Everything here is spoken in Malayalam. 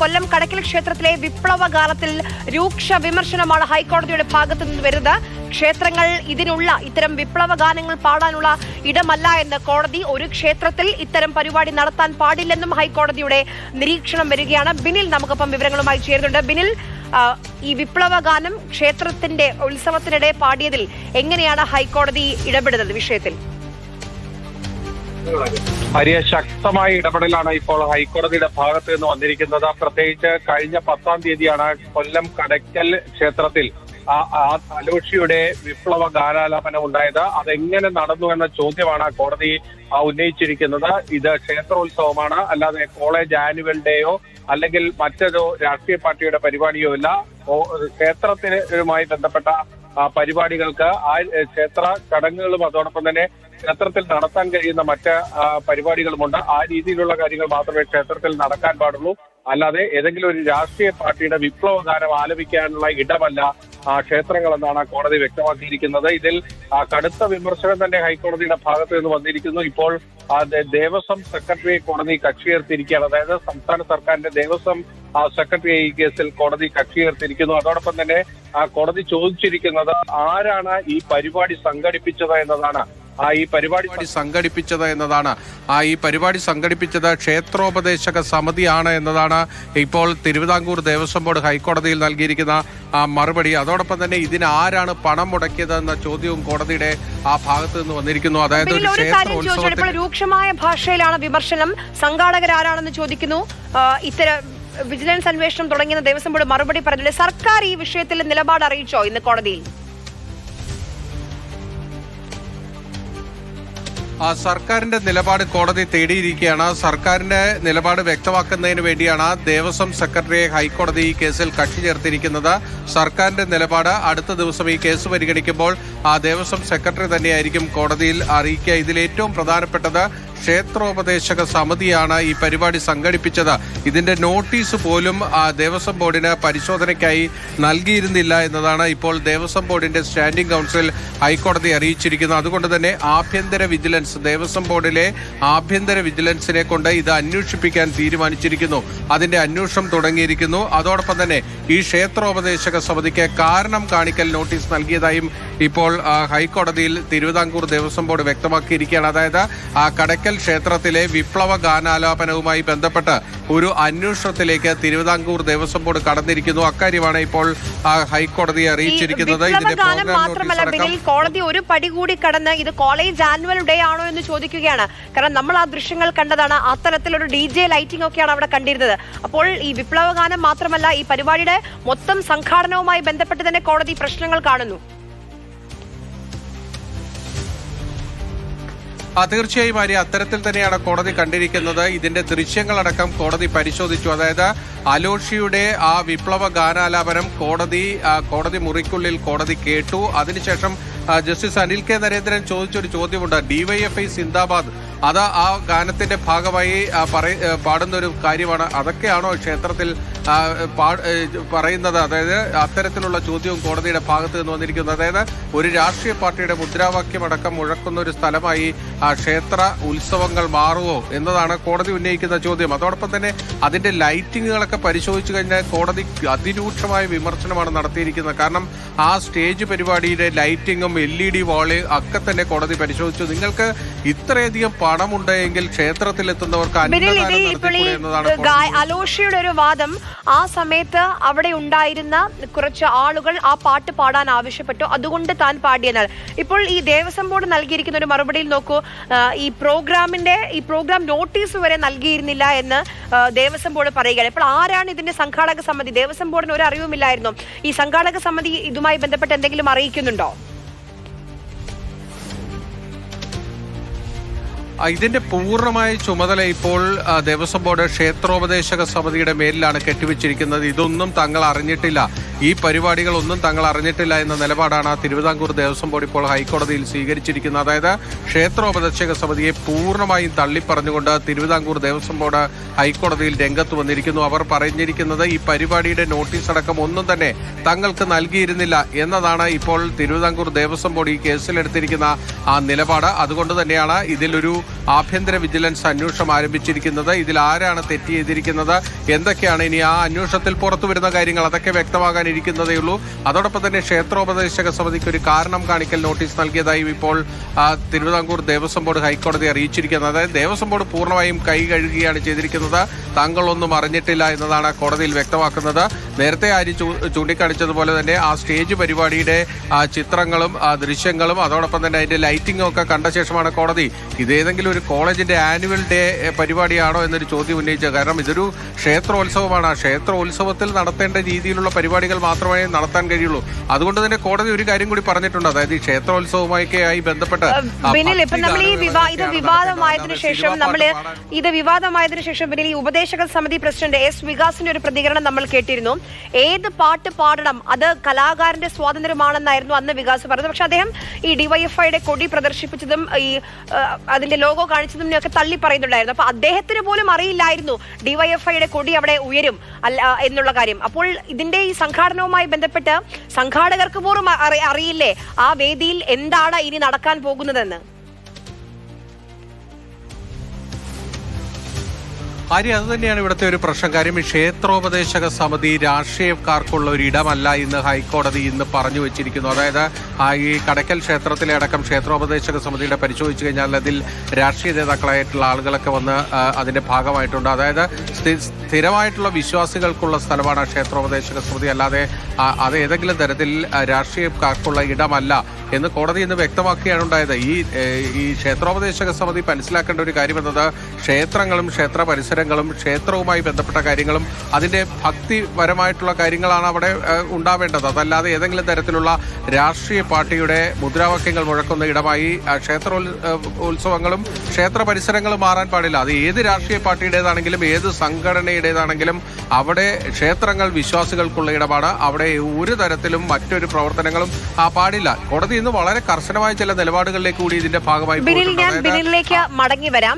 കൊല്ലം കടക്കൽ ക്ഷേത്രത്തിലെ വിപ്ലവകാലത്തിൽ രൂക്ഷ വിമർശനമാണ് ഹൈക്കോടതിയുടെ ഭാഗത്തു നിന്ന് വരുന്നത്. ക്ഷേത്രങ്ങൾ ഇതിനുള്ള ഇത്തരം വിപ്ലവ ഗാനങ്ങൾ പാടാനുള്ള ഇടമല്ല എന്ന് കോടതി ഒരു ക്ഷേത്രത്തിൽ ഇത്തരം പരിപാടി നടത്താൻ പാടില്ലെന്നും ഹൈക്കോടതിയുടെ നിരീക്ഷണം വരികയാണ്. ബിനിൽ നമുക്കൊപ്പം വിവരങ്ങളുമായി ചേരുന്നുണ്ട്. ബിനിൽ ഈ വിപ്ലവ ഗാനം ക്ഷേത്രത്തിന്റെ ഉത്സവത്തിനിടെ പാടിയതിൽ എങ്ങനെയാണ് ഹൈക്കോടതി ഇടപെടുന്നത് വിഷയത്തിൽ? വലിയ ശക്തമായ ഇടപെടലാണ് ഇപ്പോൾ ഹൈക്കോടതിയുടെ ഭാഗത്ത് നിന്ന് വന്നിരിക്കുന്നത്. പ്രത്യേകിച്ച് കഴിഞ്ഞ പത്താം തീയതിയാണ് കൊല്ലം കടയ്ക്കൽ ക്ഷേത്രത്തിൽ ആ അലോഷിയുടെ വിപ്ലവ ഗാനാലാപനം ഉണ്ടായത്. അതെങ്ങനെ നടന്നു എന്ന ചോദ്യമാണ് കോടതി ഉന്നയിച്ചിരിക്കുന്നത്. ഇത് ക്ഷേത്രോത്സവമാണ്. അല്ലാതെ കോളേജ് ആനുവൽ ഡേയോ അല്ലെങ്കിൽ മറ്റൊരു രാഷ്ട്രീയ പാർട്ടിയുടെ പരിപാടിയോ ഇല്ല ക്ഷേത്രത്തിനുമായി ബന്ധപ്പെട്ട പരിപാടികൾക്ക് ആ ക്ഷേത്ര ചടങ്ങുകളും അതോടൊപ്പം തന്നെ ക്ഷേത്രത്തിൽ നടത്താൻ കഴിയുന്ന മറ്റ് പരിപാടികളുമുണ്ട്. ആ രീതിയിലുള്ള കാര്യങ്ങൾ മാത്രമേ ക്ഷേത്രത്തിൽ നടക്കാൻ പാടുള്ളൂ. അല്ലാതെ ഏതെങ്കിലും ഒരു രാഷ്ട്രീയ പാർട്ടിയുടെ വിപ്ലവ ഗാനം ആലപിക്കാനുള്ള ഇടമല്ല ക്ഷേത്രങ്ങളെന്നാണ് കോടതി വ്യക്തമാക്കിയിരിക്കുന്നത്. ഇതിൽ കടുത്ത വിമർശനം തന്നെ ഹൈക്കോടതിയുടെ ഭാഗത്ത് നിന്ന് വന്നിരിക്കുന്നു. ഇപ്പോൾ ദേവസ്വം സെക്രട്ടറിയെ കോടതി കക്ഷിയേർത്തിരിക്കുകയാണ് അതായത് സംസ്ഥാന സർക്കാരിന്റെ ദേവസ്വം സെക്രട്ടറി ഈ കേസിൽ കോടതി കക്ഷിയേർത്തിരിക്കുന്നു അതോടൊപ്പം തന്നെ കോടതി ചോദിച്ചിരിക്കുന്നത് ആരാണ് ഈ പരിപാടി സംഘടിപ്പിച്ചത് എന്നതാണ്. ഈ പരിപാടി സംഘടിപ്പിച്ചത് എന്നതാണ്. ആ ഈ പരിപാടി സംഘടിപ്പിച്ചത് ക്ഷേത്രോപദേശക സമിതിയാണ് എന്നതാണ് ഇപ്പോൾ തിരുവിതാംകൂർ ദേവസ്വം ബോർഡ് ഹൈക്കോടതിയിൽ നൽകിയിരിക്കുന്ന ആ മറുപടി. അതോടൊപ്പം തന്നെ ഇതിന് ആരാണ് പണം മുടക്കിയത് എന്ന ചോദ്യവും കോടതിയുടെ ആ ഭാഗത്ത് നിന്ന് വന്നിരിക്കുന്നു. അതായത് ഒരു രൂക്ഷമായ ഭാഷയിലാണ് വിമർശനം. സംഘാടകർ ആരാണെന്ന് ചോദിക്കുന്നു. ആ, ഇത്തരം വിജിലൻസ് അന്വേഷണം തുടങ്ങിയ ദേവസ്വം ബോർഡ് മറുപടി പറഞ്ഞില്ല സർക്കാർ ഈ വിഷയത്തിൽ നിലപാട് അറിയിച്ചോ ഇന്ന് കോടതിയിൽ? സർക്കാരിന്റെ നിലപാട് കോടതി തേടിയിരിക്കുകയാണ്. സർക്കാരിന്റെ നിലപാട് വ്യക്തമാക്കുന്നതിന് വേണ്ടിയാണ് ദേവസ്വം സെക്രട്ടറിയെ ഹൈക്കോടതി ഈ കേസിൽ കക്ഷി ചേർത്തിരിക്കുന്നത്. സർക്കാരിന്റെ നിലപാട് അടുത്ത ദിവസം ഈ കേസ് പരിഗണിക്കുമ്പോൾ ആ ദേവസ്വം സെക്രട്ടറി തന്നെയായിരിക്കും കോടതിയിൽ അറിയിക്കുക. ഇതിൽ ഏറ്റവും പ്രധാനപ്പെട്ടത് ക്ഷേത്രോപദേശക സമിതിയാണ് ഈ പരിപാടി സംഘടിപ്പിച്ചത്. ഇതിന്റെ നോട്ടീസ് പോലും ദേവസ്വം ബോർഡിന് പരിശോധനയ്ക്കായി നൽകിയിരുന്നില്ല എന്നതാണ് ഇപ്പോൾ ദേവസ്വം ബോർഡിന്റെ സ്റ്റാൻഡിംഗ് കൗൺസിൽ ഹൈക്കോടതി അറിയിച്ചിരിക്കുന്നത്. അതുകൊണ്ട് തന്നെ ആഭ്യന്തര വിജിലൻസ് ദേവസ്വം ബോർഡിലെ ആഭ്യന്തര വിജിലൻസിനെ കൊണ്ട് ഇത് അന്വേഷിപ്പിക്കാൻ തീരുമാനിച്ചിരിക്കുന്നു. അതിന്റെ അന്വേഷണം തുടങ്ങിയിരിക്കുന്നു. അതോടൊപ്പം തന്നെ ഈ ക്ഷേത്രോപദേശക സമിതിക്ക് കാരണം കാണിക്കൽ നോട്ടീസ് നൽകിയതായും ഇപ്പോൾ ഹൈക്കോടതിയിൽ തിരുവിതാംകൂർ ദേവസ്വം ബോർഡ് വ്യക്തമാക്കിയിരിക്കുകയാണ്. അതായത് ആ ക്ഷേത്രത്തിലെ വിപ്ലവ ഗാനാലാപനവുമായി ബന്ധപ്പെട്ട് ഒരു അന്വേഷണത്തിലേക്ക് തിരുവിതാംകൂർ ദേവസ്വം ബോർഡ് കടന്നിരിക്കുന്നു. അക്കാര്യമാണ് ഇപ്പോൾ ഹൈക്കോടതിയെ അറിയിച്ചിരിക്കുന്നത്. ഇതിന്റെ കോടതി ഒരു പടി കൂടി കടന്ന് ഇത് കോളേജ് ആനുവൽ ഡേ ആണോ എന്ന് ചോദിക്കുകയാണ്. കാരണം നമ്മൾ ആ ദൃശ്യങ്ങൾ കണ്ടതാണ്. അത്തരത്തിലൊരു ഡി ജെ ലൈറ്റിംഗ് ഒക്കെയാണ് അവിടെ കണ്ടിരുന്നത്. അപ്പോൾ ഈ വിപ്ലവ ഗാനം മാത്രമല്ല ഈ പരിപാടിയുടെ മൊത്തം സംഘാടനവുമായി ബന്ധപ്പെട്ട് തന്നെ കോടതി പ്രശ്നങ്ങൾ കാണുന്നു. തീർച്ചയായും ആര്യ അത്തരത്തിൽ തന്നെയാണ് കോടതി കണ്ടിരിക്കുന്നത്. ഇതിന്റെ ദൃശ്യങ്ങളടക്കം കോടതി പരിശോധിച്ചു. അതായത് അലോഷിയുടെ ആ വിപ്ലവ ഗാനാലാപനം കോടതി കോടതി മുറിക്കുള്ളിൽ കോടതി കേട്ടു. അതിനുശേഷം ജസ്റ്റിസ് അനിൽ കെ നരേന്ദ്രൻ ചോദിച്ചൊരു ചോദ്യമുണ്ട്. ഡിവൈഎഫ്ഐ സിന്ദാബാദ് അത് ആ ഗാനത്തിന്റെ ഭാഗമായി പാടുന്ന ഒരു കാര്യമാണ്. അതൊക്കെയാണോ ക്ഷേത്രത്തിൽ പറയുന്നത് അതായത് അത്തരത്തിലുള്ള ചോദ്യവും കോടതിയുടെ ഭാഗത്ത് നിന്ന് വന്നിരിക്കുന്നത് അതായത് ഒരു രാഷ്ട്രീയ പാർട്ടിയുടെ മുദ്രാവാക്യം അടക്കം മുഴക്കുന്ന ഒരു സ്ഥലമായി ആ ക്ഷേത്ര ഉത്സവങ്ങൾ മാറുമോ എന്നതാണ് കോടതി ഉന്നയിക്കുന്ന ചോദ്യം. അതോടൊപ്പം തന്നെ അതിന്റെ ലൈറ്റിങ്ങുകളൊക്കെ പരിശോധിച്ചു കഴിഞ്ഞാൽ കോടതി അതിരൂക്ഷമായ വിമർശനമാണ് നടത്തിയിരിക്കുന്നത്. കാരണം ആ സ്റ്റേജ് പരിപാടിയുടെ ലൈറ്റിങ്ങും എൽ ഇ ഡി വാൾ ഒക്കെ തന്നെ കോടതി പരിശോധിച്ചു. നിങ്ങൾക്ക് ഇത്രയധികം പണമുണ്ടെങ്കിൽ ഗായ- അലോഷിയുടെ ഒരു വാദം. ആ സമയത്ത് അവിടെ ഉണ്ടായിരുന്ന കുറച്ച് ആളുകൾ ആ പാട്ട് പാടാൻ ആവശ്യപ്പെട്ടു. അതുകൊണ്ട് താൻ പാടിയെന്നാണ് ഇപ്പോൾ ഈ ദേവസ്വം ബോർഡ് നൽകിയിരിക്കുന്ന ഒരു മറുപടിയിൽ നോക്കൂ. ഈ പ്രോഗ്രാമിന്റെ ഈ പ്രോഗ്രാം നോട്ടീസ് വരെ നൽകിയിരുന്നില്ല എന്ന് ദേവസ്വം ബോർഡ് പറയുകയാണ്. ഇപ്പോൾ ആരാണ് ഇതിന്റെ സംഘാടക സമിതി? ദേവസ്വം ബോർഡിന് ഒരു അറിവുമില്ലായിരുന്നു. ഈ സംഘാടക സമിതി ഇതുമായി ബന്ധപ്പെട്ട് എന്തെങ്കിലും അറിയിക്കുന്നുണ്ടോ? ഇതിന്റെ പൂർണമായ ചുമതല ഇപ്പോൾ ദേവസ്വം ബോർഡ് ക്ഷേത്രോപദേശക സമിതിയുടെ മേലിലാണ് കെട്ടിവെച്ചിരിക്കുന്നത്. ഇതൊന്നും തങ്ങൾ അറിഞ്ഞിട്ടില്ല. ഈ പരിപാടികളൊന്നും തങ്ങൾ അറിഞ്ഞിട്ടില്ല എന്ന നിലപാടാണ് തിരുവിതാംകൂർ ദേവസ്വം ബോർഡ് ഇപ്പോൾ ഹൈക്കോടതിയിൽ സ്വീകരിച്ചിരിക്കുന്നത്. അതായത് ക്ഷേത്രോപദേശക സമിതിയെ പൂർണമായും തള്ളിപ്പറഞ്ഞുകൊണ്ട് തിരുവിതാംകൂർ ദേവസ്വം ബോർഡ് ഹൈക്കോടതിയിൽ രംഗത്ത് വന്നിരിക്കുന്നു. അവർ പറഞ്ഞിരിക്കുന്നത് ഈ പരിപാടിയുടെ നോട്ടീസ് അടക്കം ഒന്നും തന്നെ തങ്ങൾക്ക് നൽകിയിരുന്നില്ല എന്നതാണ് ഇപ്പോൾ തിരുവിതാംകൂർ ദേവസ്വം ബോർഡ് ഈ കേസിലെടുത്തിരിക്കുന്ന ആ നിലപാട്. അതുകൊണ്ട് തന്നെയാണ് ഇതിലൊരു ആഭ്യന്തര വിജിലൻസ് അന്വേഷണം ആരംഭിച്ചിരിക്കുന്നത്. ഇതിൽ ആരാണ് തെറ്റ് ചെയ്തിരിക്കുന്നത്? എന്തൊക്കെയാണ് ഇനി ആ അന്വേഷണത്തിൽ പുറത്തു വരുന്ന കാര്യങ്ങൾ? അതൊക്കെ വ്യക്തമാകാനിരിക്കുന്നതേ ഉള്ളൂ. അതോടൊപ്പം തന്നെ ക്ഷേത്രോപദേശക സമിതിക്ക് ഒരു കാരണം കാണിക്കൽ നോട്ടീസ് നൽകിയതായും ഇപ്പോൾ തിരുവിതാംകൂർ ദേവസ്വം ബോർഡ് ഹൈക്കോടതി അറിയിച്ചിരിക്കുന്നത്. അതായത് ദേവസ്വം ബോർഡ് പൂർണമായും കൈ കഴുകുകയാണ് ചെയ്തിരിക്കുന്നത്. താങ്കളൊന്നും അറിഞ്ഞിട്ടില്ല എന്നതാണ് കോടതിയിൽ വ്യക്തമാക്കുന്നത്. നേരത്തെ ആര് ചൂണ്ടിക്കാണിച്ചതുപോലെ തന്നെ ആ സ്റ്റേജ് പരിപാടിയുടെ ചിത്രങ്ങളും ദൃശ്യങ്ങളും അതോടൊപ്പം തന്നെ അതിന്റെ ലൈറ്റിംഗും ഒക്കെ കണ്ട ശേഷമാണ് കോടതി. ഇതേതെങ്കിലും ഒരു കോളേജിന്റെ ആനുവൽ ഡേ പരിപാടിയാണോ എന്നൊരു ചോദ്യം ഉന്നയിച്ചത്. കാരണം ഇതൊരു ക്ഷേത്രോത്സവമാണ്. ക്ഷേത്രോത്സവത്തിൽ നടത്തേണ്ട രീതിയിലുള്ള പരിപാടികൾ മാത്രമേ നടത്താൻ കഴിയുള്ളൂ. അതുകൊണ്ട് തന്നെ കോടതി ഒരു കാര്യം കൂടി പറഞ്ഞിട്ടുണ്ട്. അതായത് ഈ ക്ഷേത്രോത്സവമൊക്കെ ആയി ബന്ധപ്പെട്ട് ആ, ബിനിൽ ഇപ്പൊ നമ്മൾ ഈ ഇത് വിവാദമായതിനു ശേഷം നമ്മൾ ഇത് വിവാദമായതിനു ശേഷം ബിനിൽ ഈ ഉപദേശക സമിതി പ്രസിഡന്റ് എസ് വികാസിന്റെ ഒരു പ്രതികരണം നമ്മൾ കേട്ടിരുന്നു. ഏത് പാട്ട് പാടണം? അത് കലാകാരന്റെ സ്വാതന്ത്ര്യമാണെന്നായിരുന്നു അന്ന് വികാസ് പറഞ്ഞത്. പക്ഷെ അദ്ദേഹം ഈ ഡിവൈഎഫ്ഐയുടെ കൊടി പ്രദർശിപ്പിച്ചതും ഈ അതിന്റെ ലോഗോ കാണിച്ചതും ഒക്കെ തള്ളി പറയുന്നുണ്ടായിരുന്നു. അപ്പൊ അദ്ദേഹത്തിന് പോലും അറിയില്ലായിരുന്നു ഡിവൈഎഫ്ഐയുടെ കൊടി അവിടെ ഉയരും അല്ല എന്നുള്ള കാര്യം. അപ്പോൾ ഇതിന്റെ ഈ സംഘാടനവുമായി ബന്ധപ്പെട്ട് സംഘാടകർക്ക് പോലും അറി- അറിയില്ലേ? ആ വേദിയിൽ എന്താണ് ഇനി നടക്കാൻ പോകുന്നതെന്ന്? ആര്യ അത് തന്നെയാണ് ഇവിടുത്തെ ഒരു പ്രശ്നം. കാര്യം ഈ ക്ഷേത്രോപദേശക സമിതി രാഷ്ട്രീയക്കാർക്കുള്ള ഒരു ഇടമല്ല ഇന്ന് ഹൈക്കോടതി ഇന്ന് പറഞ്ഞു വെച്ചിരിക്കുന്നു. അതായത് ഈ കടക്കൽ ക്ഷേത്രത്തിലെ അടക്കം ക്ഷേത്രോപദേശക സമിതിയുടെ പരിശോധിച്ചു കഴിഞ്ഞാൽ അതിൽ രാഷ്ട്രീയ നേതാക്കളായിട്ടുള്ള ആളുകളൊക്കെ വന്ന് അതിന്റെ ഭാഗമായിട്ടുണ്ട്. അതായത് സ്ഥിരമായിട്ടുള്ള വിശ്വാസികൾക്കുള്ള സ്ഥലമാണ് ക്ഷേത്രോപദേശക സമിതി. അല്ലാതെ അത് ഏതെങ്കിലും തരത്തിൽ രാഷ്ട്രീയക്കാർക്കുള്ള ഇടമല്ല എന്ന് കോടതി ഇന്ന് വ്യക്തമാക്കുകയാണ് ഉണ്ടായത്. ഈ ഈ ക്ഷേത്രോപദേശക സമിതി മനസ്സിലാക്കേണ്ട ഒരു കാര്യം എന്നത് ക്ഷേത്രങ്ങളും ക്ഷേത്ര പരിസരങ്ങളും ക്ഷേത്രവുമായി ബന്ധപ്പെട്ട കാര്യങ്ങളും അതിന്റെ ഭക്തിപരമായിട്ടുള്ള കാര്യങ്ങളാണ് അവിടെ ഉണ്ടാവേണ്ടത്. അതല്ലാതെ ഏതെങ്കിലും തരത്തിലുള്ള രാഷ്ട്രീയ പാർട്ടിയുടെ മുദ്രാവാക്യങ്ങൾ മുഴക്കുന്ന ഇടമായി ക്ഷേത്ര ഉത്സവങ്ങളും ക്ഷേത്ര പരിസരങ്ങളും മാറാൻ പാടില്ല. അത് ഏത് രാഷ്ട്രീയ പാർട്ടിയുടേതാണെങ്കിലും ഏത് സംഘടനയുടേതാണെങ്കിലും അവിടെ ക്ഷേത്രങ്ങൾ വിശ്വാസികൾക്കുള്ള ഇടമാണ് അവിടെ ഒരു തരത്തിലും മറ്റൊരു പ്രവർത്തനങ്ങളും ആ പാടില്ല. കോടതി ഇന്ന് വളരെ കർശനമായ ചില നിലപാടുകളിലേക്ക് കൂടി ഇതിന്റെ ഭാഗമായി മടങ്ങി വരാം.